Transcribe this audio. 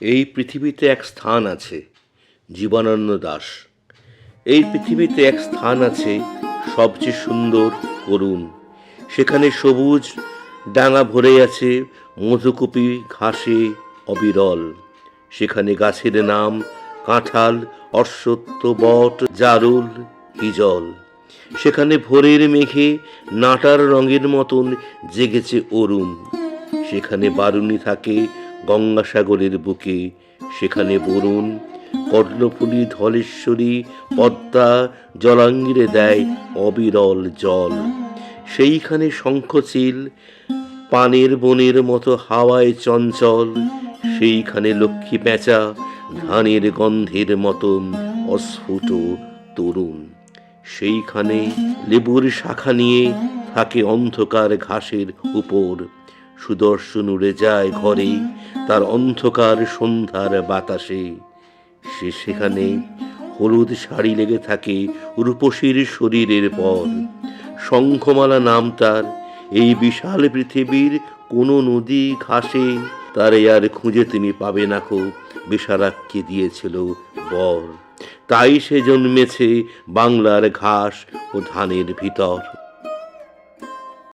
এই পৃথিবীতে এক স্থান আছে জীবনানন্দ দাস। এই পৃথিবীতে এক স্থান আছে সবচেয়ে সুন্দর করুণ। সেখানে সবুজ ডাঙা ভরে আছে মধুকুপি ঘাসে অবিরল। সেখানে গাছের নাম কাঁঠাল, অশ্বত্থ বট, জারুল, হিজল। সেখানে ভোরের মেঘে নাটার রঙের মতন জেগেছে অরুণ। সেখানে বারুণী থাকে গঙ্গাসাগরের বুকে, সেখানে বরুণ কর্ণফুলী ধলেশ্বরী পদ্মা জলাঙ্গিরে দেয় অবিরল জল। সেইখানে শঙ্খচিল, পানের বনের মতো হাওয়ায় চঞ্চল, সেইখানে লক্ষ্মী পেঁচা, ধানের গন্ধের মতন অস্ফুট তরুণ। সেইখানে লেবুর শাখা নিয়ে থাকে অন্ধকার ঘাসের উপর। সুদর্শন উড়ে যায় ঘরে, তার অন্ধকার সন্ধ্যার বাতাসে। সে সেখানে হলুদ শাড়ি লেগে থাকে রূপসীর শরীরের পর। শঙ্খমালা নাম তার, এই বিশাল পৃথিবীর কোনো নদী ঘাসে, তার আর খুঁজে তুমি পাবে না কো বেসারাককে দিয়েছিল বর। তাই সে জন্মেছে বাংলার ঘাস ও ধানের ভিতর।